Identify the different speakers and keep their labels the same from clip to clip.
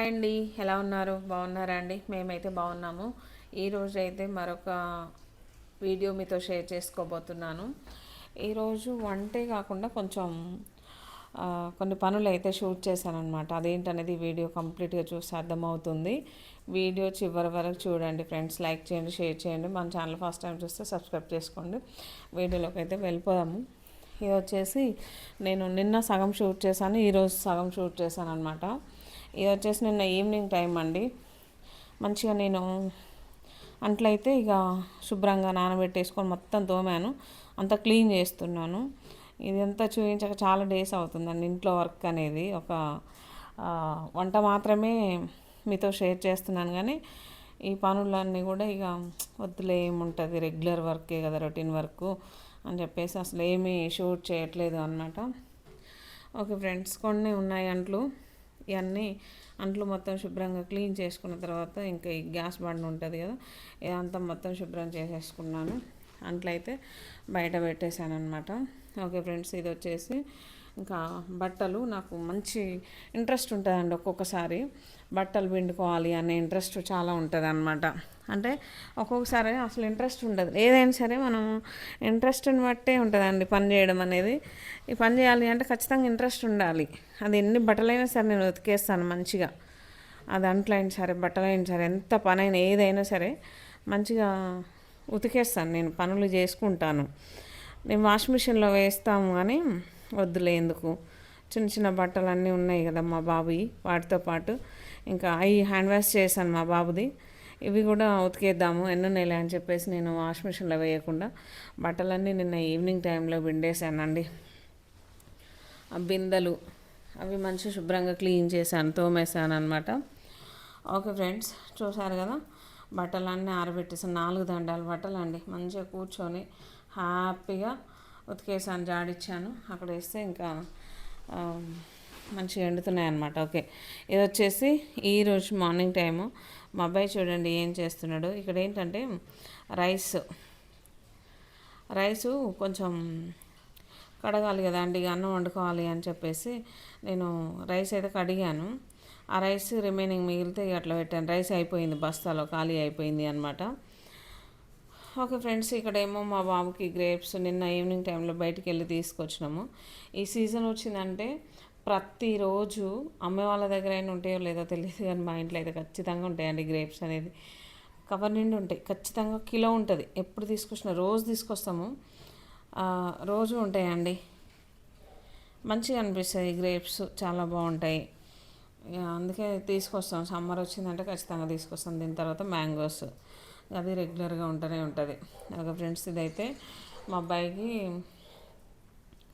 Speaker 1: Hi అండి. ఎలా ఉన్నారు? బాగున్నారా అండి? మేమైతే బాగున్నాము. ఈరోజు అయితే మరొక వీడియో మీతో షేర్ చేసుకోబోతున్నాను. ఈరోజు వంటే కాకుండా కొంచెం కొన్ని పనులు అయితే షూట్ చేశానమాట అదేంటనేది వీడియో కంప్లీట్గా చూసి అర్థమవుతుంది. వీడియో చివరి వరకు చూడండి ఫ్రెండ్స్. లైక్ చేయండి షేర్ చేయండి. మన ఛానల్ ఫస్ట్ టైం చూస్తే సబ్స్క్రైబ్ చేసుకోండి. వీడియోలోకి అయితే వెళ్ళిపోదాము. ఇది వచ్చేసి నేను నిన్న సగం షూట్ చేశాను ఈరోజు సగం షూట్ చేశాను అనమాట ఇది వచ్చేసి నిన్న ఈవినింగ్ టైం అండి. మంచిగా నేను అంట్లయితే ఇక శుభ్రంగా నానబెట్టేసుకొని మొత్తం తోమాను. అంతా క్లీన్ చేస్తున్నాను. ఇదంతా చూపించక చాలా డేస్ అవుతుందండి ఇంట్లో వర్క్ అనేది. ఒక వంట మాత్రమే మీతో షేర్ చేస్తున్నాను కానీ ఈ పనులన్నీ కూడా ఇక వద్దులే ఏముంటుంది? రెగ్యులర్ వర్కే కదా రొటీన్ వర్క్ అని చెప్పేసి అసలు ఏమీ షూట్ చేయట్లేదు అనమాట ఓకే ఫ్రెండ్స్ కొన్ని ఉన్నాయి అంట్లు. ఇవన్నీ అంట్లు మొత్తం శుభ్రంగా క్లీన్ చేసుకున్న తర్వాత ఇంకా ఈ గ్యాస్ బండ్ ఉంటుంది కదా ఇదంతా మొత్తం శుభ్రం చేసేసుకున్నాను. అంట్లయితే బయట పెట్టేశాను అనమాట ఓకే ఫ్రెండ్స్ ఇది వచ్చేసి ఇంకా బట్టలు నాకు మంచి ఇంట్రెస్ట్ ఉంటుందండి ఒక్కొక్కసారి. బట్టలు పిండుకోవాలి అనే ఇంట్రెస్ట్ చాలా ఉంటుంది అనమాట అంటే ఒక్కొక్కసారి అసలు ఇంట్రెస్ట్ ఉండదు. ఏదైనా సరే మనం ఇంట్రెస్ట్ని బట్టే ఉంటుందండి పని చేయడం అనేది. ఈ పని చేయాలి అంటే ఖచ్చితంగా ఇంట్రెస్ట్ ఉండాలి. అది ఎన్ని బట్టలైనా సరే నేను ఉతికేస్తాను మంచిగా. అది అంట్లైనా సరే బట్టలైనా సరే ఎంత పనైనా ఏదైనా సరే మంచిగా ఉతికేస్తాను నేను. పనులు చేసుకుంటాను. నేను వాషింగ్ మిషన్లో వేస్తాము కానీ వద్దులే ఎందుకు? చిన్న చిన్న బట్టలు అన్నీ ఉన్నాయి కదా మా బాబువి వాటితో పాటు. ఇంకా అవి హ్యాండ్ వాష్ చేశాను మా బాబుది. ఇవి కూడా ఉతికేద్దాము ఎన్నో అని చెప్పేసి నేను వాష్ మిషన్లో వేయకుండా బట్టలన్నీ నిన్న ఈవినింగ్ టైంలో బిండేశానండి ఆ బిందెలు అవి మంచిగా శుభ్రంగా క్లీన్ చేశాను తోమేశాను అనమాట ఓకే ఫ్రెండ్స్ చూసారు కదా? బట్టలన్నీ ఆరబెట్టేసాను నాలుగు దండాలు బట్టలు అండి మంచిగా కూర్చొని హ్యాపీగా ఉతికేసాను జాడిచ్చాను. అక్కడ వేస్తే ఇంకా మంచిగా ఎండుతున్నాయి అనమాట ఓకే. ఇది వచ్చేసి ఈరోజు మార్నింగ్ టైము. మా అబ్బాయి చూడండి ఏం చేస్తున్నాడు. ఇక్కడ ఏంటంటే రైస్ రైసు కొంచెం కడగాలి కదా అండి ఇక అన్నం వండుకోవాలి అని చెప్పేసి నేను రైస్ అయితే కడిగాను. ఆ రైస్ రిమైనింగ్ మిగిలితే ఇక అట్లా పెట్టాను. రైస్ అయిపోయింది బస్తాలో ఖాళీ అయిపోయింది అనమాట ఓకే ఫ్రెండ్స్ ఇక్కడేమో మా బాబుకి గ్రేప్స్ నిన్న ఈవినింగ్ టైంలో బయటికి వెళ్ళి తీసుకొచ్చినాము. ఈ సీజన్ వచ్చిందంటే ప్రతిరోజు అమ్మే వాళ్ళ దగ్గర అయినా ఉంటాయో లేదో తెలియదు కానీ మా ఇంట్లో అయితే ఖచ్చితంగా ఉంటాయండి గ్రేప్స్ అనేది. కవర్ నిండి ఉంటాయి. ఖచ్చితంగా కిలో ఉంటుంది. ఎప్పుడు తీసుకొచ్చినా రోజు తీసుకొస్తాము. రోజు ఉంటాయండి. మంచిగా అనిపిస్తాయి గ్రేప్స్ చాలా బాగుంటాయి. ఇక అందుకే తీసుకొస్తాం. సమ్మర్ వచ్చిందంటే ఖచ్చితంగా తీసుకొస్తాం. దీని తర్వాత మ్యాంగోస్ అది రెగ్యులర్గా ఉంటూనే ఉంటుంది. ఒక ఫ్రెండ్స్ ఇదైతే మా అబ్బాయికి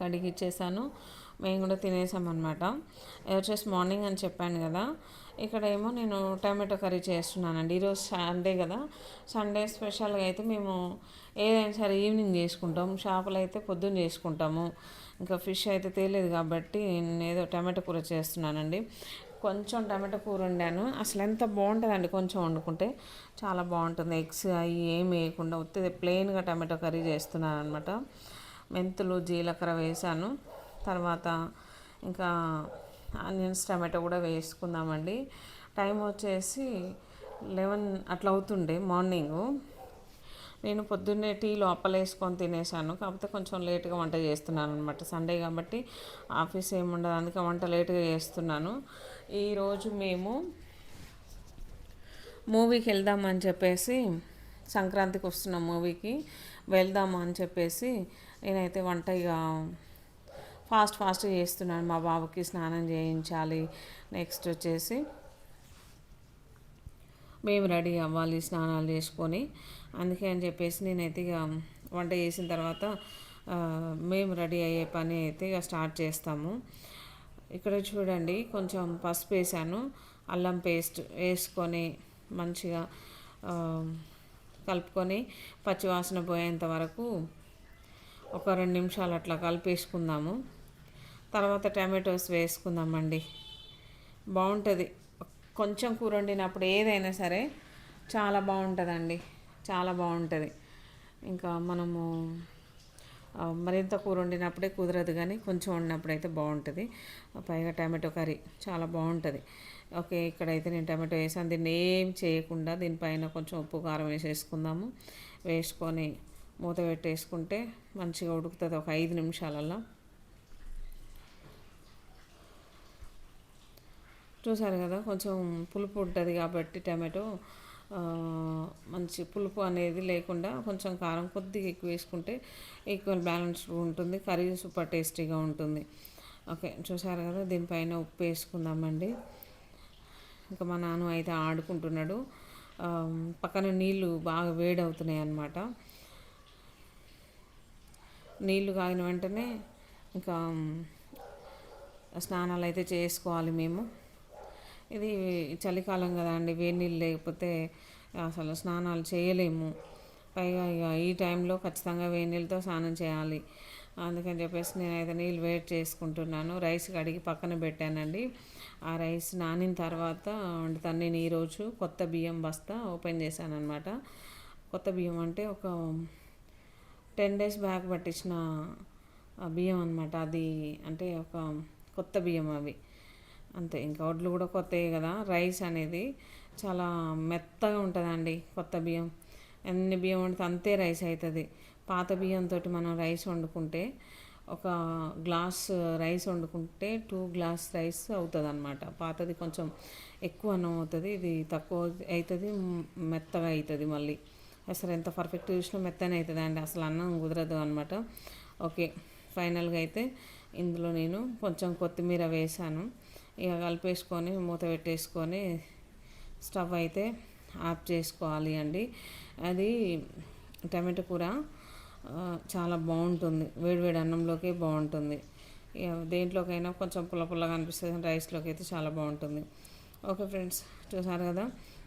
Speaker 1: కడిగి ఇచ్చేసాను మేము కూడా తినేసామన్నమాట. వచ్చేసి మార్నింగ్ అని చెప్పాను కదా. ఇక్కడ ఏమో నేను టమాటో కర్రీ చేస్తున్నానండి. ఈరోజు సండే కదా. సండే స్పెషల్గా అయితే మేము ఏదైనా సరే ఈవినింగ్ చేసుకుంటాం. షాపులు అయితే పొద్దున్న చేసుకుంటాము. ఇంకా ఫిష్ అయితే తేలేదు కాబట్టి నేను ఏదో టమాటో కూర చేస్తున్నానండి. కొంచెం టమాటో కూర వండాను. అసలు ఎంత బాగుంటుందండి కొంచెం వండుకుంటే. చాలా బాగుంటుంది. ఎగ్స్ అవి ఏం వేయకుండా ఉత్తిది. ప్లెయిన్గా టమాటో కర్రీ చేస్తున్నాను అనమాట మెంతులు జీలకర్ర వేసాను. తర్వాత ఇంకా ఆనియన్స్ టమాటో కూడా వేసుకుందామండి. టైం వచ్చేసి లెవెన్ అట్లా అవుతుండే మార్నింగు. నేను పొద్దున్నే టీ లోపల వేసుకొని తినేసాను. కాకపోతే కొంచెం లేట్గా వంట చేస్తున్నాను అనమాట సండే కాబట్టి ఆఫీస్ ఏముండదు. అందుకే వంట లేట్గా చేస్తున్నాను. ఈరోజు మేము మూవీకి వెళ్దామని చెప్పేసి సంక్రాంతికి వస్తున్న మూవీకి వెళ్దాము అని చెప్పేసి నేనైతే వంట ఇక ఫాస్ట్ ఫాస్ట్గా చేస్తున్నాను. మా బాబుకి స్నానం చేయించాలి. నెక్స్ట్ వచ్చేసి మేము రెడీ అవ్వాలి స్నానాలు చేసుకొని. అందుకే అని చెప్పేసి నేనైతే ఇక వంట చేసిన తర్వాత మేము రెడీ అయ్యే పని అయితే ఇక స్టార్ట్ చేస్తాము. ఇక్కడ చూడండి కొంచెం పసుపు వేసాను. అల్లం పేస్ట్ వేసుకొని మంచిగా కలుపుకొని పచ్చివాసన పోయేంత వరకు ఒక రెండు నిమిషాలు అట్లా కలిపేసుకుందాము. తర్వాత టమాటోస్ వేసుకుందామండి. బాగుంటుంది. కొంచెం కూర వండినప్పుడు ఏదైనా సరే చాలా బాగుంటుందండి. చాలా బాగుంటుంది. ఇంకా మనము మరింత కూర వండినప్పుడే కుదరదు కానీ కొంచెం వండినప్పుడు అయితే బాగుంటుంది. పైగా టమాటో కర్రీ చాలా బాగుంటుంది. ఓకే ఇక్కడైతే నేను టమాటో వేసాను. దీన్ని ఏం చేయకుండా దీనిపైన కొంచెం ఉప్పు కారం వేసేసుకుందాము. వేసుకొని మూత పెట్టేసుకుంటే మంచిగా ఉడుకుతుంది ఒక ఐదు నిమిషాలల్లో. చూసారు కదా కొంచెం పులుపు ఉంటుంది కాబట్టి టమాటో మంచి పులుపు అనేది లేకుండా కొంచెం కారం కొద్దిగా ఎక్కువ వేసుకుంటే ఈక్వల్ బ్యాలెన్స్ ఉంటుంది కర్రీ సూపర్ టేస్టీగా ఉంటుంది. ఓకే చూసారు కదా దీనిపైన ఉప్పు వేసుకుందామండి. ఇంకా మా నాన్న అయితే ఆడుకుంటున్నాడు. పక్కన నీళ్ళు బాగా వేడి అవుతున్నాయి అన్నమాట. నీళ్ళు కాగిన వెంటనే ఇంకా స్నానాలు అయితే చేసుకోవాలి మేము. ఇది చలికాలం కదా అండి వేడి నీళ్ళు లేకపోతే అసలు స్నానాలు చేయలేము. పైగా ఇక ఈ టైంలో ఖచ్చితంగా వేడి నీళ్ళతో స్నానం చేయాలి. అందుకని చెప్పేసి నేనైతే నీళ్ళు వేడి చేసుకుంటున్నాను. రైస్ కడిగి పక్కన పెట్టానండి. ఆ రైస్ నానిన తర్వాత వండుతాను. నేను ఈరోజు కొత్త బియ్యం బస్తా ఓపెన్ చేశాను అనమాట కొత్త బియ్యం అంటే ఒక టెన్ డేస్ బ్యాక్ పట్టించిన బియ్యం అనమాట అది అంటే ఒక కొత్త బియ్యం అవి. అంతే ఇంకా వడ్లు కూడా కొత్తవి కదా. రైస్ అనేది చాలా మెత్తగా ఉంటుందండి కొత్త బియ్యం. ఎన్ని బియ్యం వండితే అంతే రైస్ అవుతుంది పాత బియ్యంతో మనం రైస్ వండుకుంటే ఒక గ్లాస్ రైస్ వండుకుంటే టూ గ్లాస్ రైస్ అవుతుంది అనమాట పాతది కొంచెం ఎక్కువ అన్నం అవుతుంది ఇది తక్కువ అవుతుంది మెత్తగా అవుతుంది మళ్ళీ. అసలు ఎంత పర్ఫెక్ట్ చూసినా మెత్తనే అవుతుంది అండి అసలు అన్నం కుదరదు అనమాట ఓకే ఫైనల్గా అయితే ఇందులో నేను కొంచెం కొత్తిమీర వేసాను. ఇక కలిపేసుకొని మూత పెట్టేసుకొని స్టవ్ అయితే ఆఫ్ చేసుకోవాలి అండి. అది టమాటో కూర చాలా బాగుంటుంది. వేడివేడి అన్నంలోకి బాగుంటుంది. దేంట్లోకైనా కొంచెం పుల్ల పుల్లగా అనిపిస్తుంది రైస్లోకి అయితే చాలా బాగుంటుంది. ఓకే ఫ్రెండ్స్ చూసారు కదా?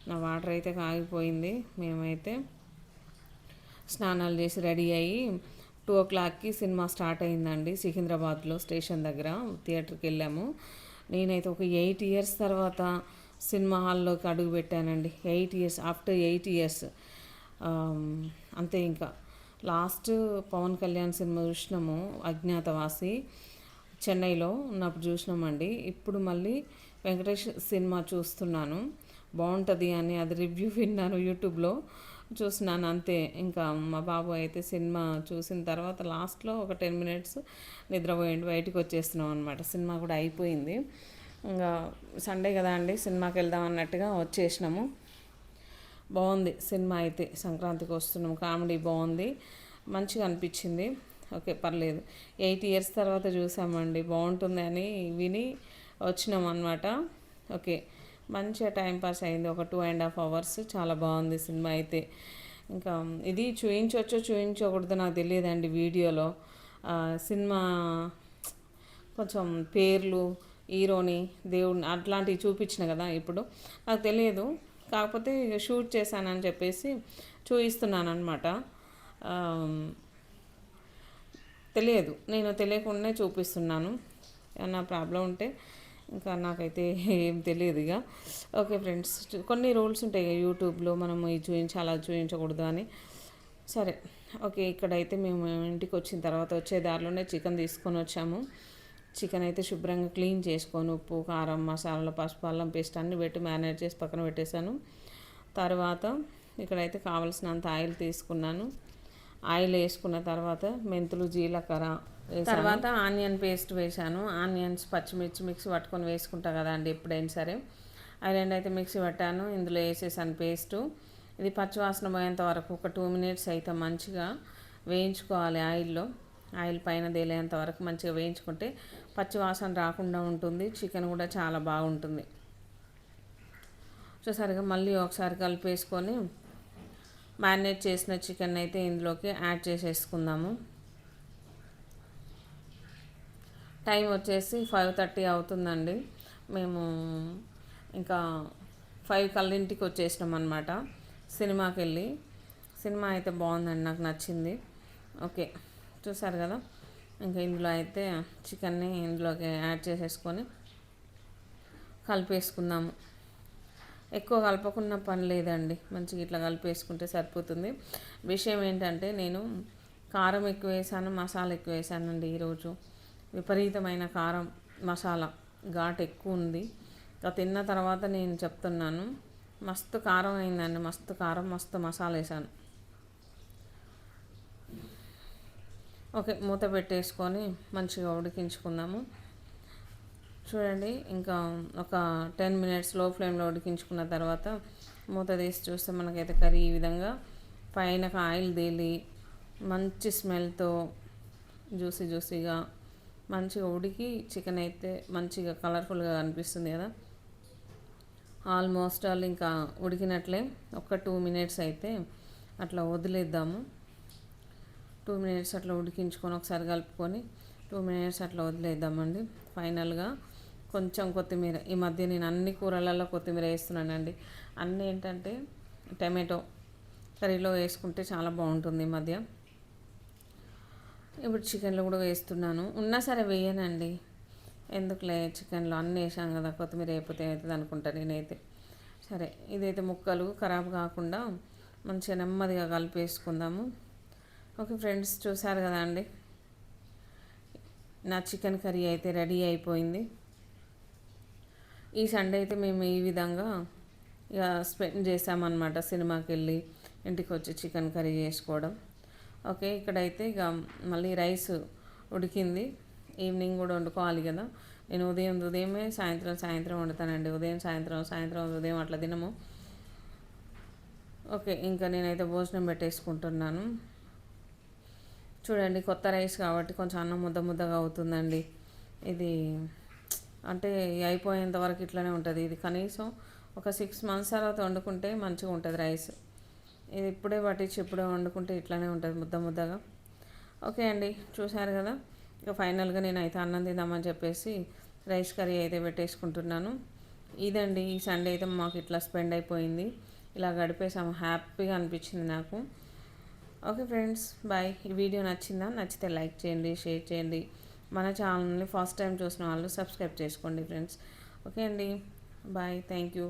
Speaker 1: నా వాటర్ అయితే కాగిపోయింది. మేమైతే స్నానాలు చేసి రెడీ అయ్యి టూ ఓ క్లాక్కి సినిమా స్టార్ట్ అయిందండి. సికింద్రాబాద్లో స్టేషన్ దగ్గర థియేటర్కి వెళ్ళాము. నేనైతే ఒక ఎయిట్ ఇయర్స్ తర్వాత సినిమా హాల్లోకి అడుగు పెట్టానండి. Eight years after eight years. అంతే ఇంకా. లాస్ట్ పవన్ కళ్యాణ్ సినిమా చూసినాము అజ్ఞాతవాసి. చెన్నైలో ఉన్నప్పుడు చూసినామండి. ఇప్పుడు మళ్ళీ వెంకటేష్ సినిమా చూస్తున్నాను. బాగుంటుంది అని అది రివ్యూ విన్నాను యూట్యూబ్లో. చూసినాను అంతే ఇంకా మా బాబు అయితే సినిమా చూసిన తర్వాత లాస్ట్లో ఒక టెన్ మినిట్స్ నిద్రపోయింది బయటకు వచ్చేస్తున్నాం అనమాట సినిమా కూడా అయిపోయింది. ఇంకా సండే కదా అండి సినిమాకి వెళ్దాం అన్నట్టుగా వచ్చేసినాము. బాగుంది సినిమా అయితే సంక్రాంతికి వస్తున్నాం. కామెడీ బాగుంది మంచిగా అనిపించింది. ఓకే పర్లేదు. ఎయిట్ ఇయర్స్ తర్వాత చూసామండి బాగుంటుంది అని విని వచ్చినాం అనమాట ఓకే. మంచిగా టైంపాస్ అయింది. ఒక టూ అండ్ హాఫ్ అవర్స్ చాలా బాగుంది సినిమా అయితే. ఇంకా ఇది చూయించవచ్చో చూయించకూడదు నాకు తెలియదండి వీడియోలో. సినిమా కొంచెం పేర్లు హీరోని దేవుడిని అట్లాంటివి చూపించిన కదా ఇప్పుడు. నాకు తెలియదు. కాకపోతే షూట్ చేశానని చెప్పేసి చూపిస్తున్నాను అనమాట తెలియదు. నేను తెలియకుండానే చూపిస్తున్నాను. ఏమన్నా ప్రాబ్లం ఉంటే ఇంకా నాకైతే ఏం తెలియదు ఇక. ఓకే ఫ్రెండ్స్ కొన్ని రూల్స్ ఉంటాయి యూట్యూబ్లో మనం ఇది చూపించి అలా చూపించకూడదు అని. సరే ఓకే ఇక్కడైతే మేము ఇంటికి వచ్చిన తర్వాత వచ్చే దారిలోనే చికెన్ తీసుకొని వచ్చాము. చికెన్ అయితే శుభ్రంగా క్లీన్ చేసుకొని ఉప్పు కారం మసాలాలు పసుపు అల్లం పేస్ట్ అన్నీ పెట్టి మ్యారినేట్ చేసి పక్కన పెట్టేశాను. తర్వాత ఇక్కడైతే కావలసినంత ఆయిల్ తీసుకున్నాను. ఆయిల్ వేసుకున్న తర్వాత మెంతులు జీలకర్ర తర్వాత ఆనియన్ పేస్ట్ వేసాను. ఆనియన్స్ పచ్చిమిర్చి మిక్సీ పట్టుకొని వేసుకుంటా కదా అండి ఎప్పుడైనా సరే. అవి రెండు అయితే మిక్సీ పట్టాను. ఇందులో వేసేసాను పేస్టు. ఇది పచ్చివాసన పోయేంత వరకు ఒక టూ మినిట్స్ అయితే మంచిగా వేయించుకోవాలి ఆయిల్లో. ఆయిల్ పైన తేలేంత వరకు మంచిగా వేయించుకుంటే పచ్చివాసన రాకుండా ఉంటుంది. చికెన్ కూడా చాలా బాగుంటుంది. సో సరిగా మళ్ళీ ఒకసారి కలిపేసుకొని మ్యారినేట్ చేసిన చికెన్ అయితే ఇందులోకి యాడ్ చేసేసుకుందాము. టైం వచ్చేసి ఫైవ్ థర్టీ అవుతుందండి. మేము ఇంకా ఫైవ్ కల్లింటికి వచ్చేసినాం అనమాట సినిమాకి వెళ్ళి సినిమా అయితే బాగుందండి నాకు నచ్చింది. ఓకే చూసారు కదా? ఇంకా ఇందులో అయితే చికెన్ని ఇందులోకి యాడ్ చేసేసుకొని కలిపేసుకుందాము. ఎక్కువ కలపకున్న పని లేదండి. మంచిగా ఇట్లా కలిపేసుకుంటే సరిపోతుంది. విషయం ఏంటంటే నేను కారం ఎక్కువ వేసాను మసాలా ఎక్కువ వేసానండి ఈరోజు. విపరీతమైన కారం మసాలా ఘాట్ ఎక్కువ ఉంది. తిన్న తర్వాత నేను చెప్తున్నాను మస్తు కారం అయిందండి మస్తు కారం మస్తు మసాలా వేసాను. ఓకే మూత పెట్టేసుకొని మంచిగా ఉడికించుకుందాము. చూడండి ఇంకా ఒక టెన్ మినిట్స్లో ఫ్లేమ్లో ఉడికించుకున్న తర్వాత మూత తీసి చూస్తే మనకైతే కర్రీ ఈ విధంగా పైన ఆయిల్ తేలి మంచి స్మెల్తో జ్యూసీ జ్యూసీగా మంచిగా ఉడికి చికెన్ అయితే మంచిగా కలర్ఫుల్గా కనిపిస్తుంది కదా. ఆల్మోస్ట్ ఆల్ ఇంకా ఉడికినట్లే. ఒక టూ మినిట్స్ అయితే అట్లా వదిలేద్దాము. టూ మినిట్స్ అట్లా ఉడికించుకొని ఒకసారి కలుపుకొని టూ మినిట్స్ అట్లా వదిలేద్దామండి. ఫైనల్గా కొంచెం కొత్తిమీర. ఈ మధ్య నేను అన్ని కూరలలో కొత్తిమీర వేస్తున్నానండి. అన్నీ ఏంటంటే టమాటో కర్రీలో వేసుకుంటే చాలా బాగుంటుంది ఈ మధ్య. ఇప్పుడు చికెన్లో కూడా వేస్తున్నాను. ఉన్నా సరే వేయనండి. ఎందుకులే చికెన్లో అన్నీ వేసాం కదా కొత్తిమీర అయిపోతే అవుతుంది అనుకుంటా నేనైతే. సరే ఇదైతే ముక్కలు ఖరాబ్ కాకుండా మంచిగా నెమ్మదిగా కలిపేసుకుందాము. ఓకే ఫ్రెండ్స్ చూసారు కదా అండి? నా చికెన్ కర్రీ అయితే రెడీ అయిపోయింది. ఈ సండే అయితే మేము ఈ విధంగా ఇక స్పెండ్ చేసామన్నమాట సినిమాకి వెళ్ళి ఇంటికి వచ్చి చికెన్ కర్రీ చేసుకోవడం. ఓకే ఇక్కడైతే ఇక మళ్ళీ రైస్ ఉడికింది. ఈవినింగ్ కూడా వండుకోవాలి కదా. నేను ఉదయం ఉదయమే సాయంత్రం సాయంత్రం వండుతానండి. ఉదయం సాయంత్రం సాయంత్రం ఉదయం అట్లా తినము. ఓకే ఇంకా నేనైతే భోజనం పెట్టేసుకుంటున్నాను. చూడండి కొత్త రైస్ కాబట్టి కొంచెం అన్నం ముద్ద ముద్దగా అవుతుందండి. ఇది అంటే అయిపోయేంత వరకు ఇట్లనే ఉంటుంది. ఇది కనీసం ఒక సిక్స్ మంత్స్ తర్వాత వండుకుంటే మంచిగా ఉంటుంది రైస్. ఇది ఇప్పుడే పట్టించి ఇప్పుడే వండుకుంటే ఇట్లానే ఉంటుంది ముద్ద ముద్దగా. ఓకే అండి చూశారు కదా? ఇక ఫైనల్గా నేను అయితే అన్నం తిందామని చెప్పేసి రైస్ కర్రీ అయితే పెట్టేసుకుంటున్నాను. ఇదండి ఈ సండే అయితే మాకు ఇట్లా స్పెండ్ అయిపోయింది. ఇలా గడిపేసాము. హ్యాపీగా అనిపించింది నాకు. Okay friends bye. ఈ వీడియో నచ్చిందా? నచ్చితే లైక్ చేయండి షేర్ చేయండి. మన ఛానల్ని ఫస్ట్ టైం చూసిన వాళ్ళు సబ్స్క్రైబ్ చేసుకోండి ఫ్రెండ్స్. ఓకే అండి. Bye. Thank you.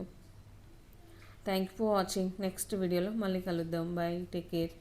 Speaker 1: Thank you for watching. Next వీడియోలో మళ్ళీ కలుద్దాం. బాయ్. Take care.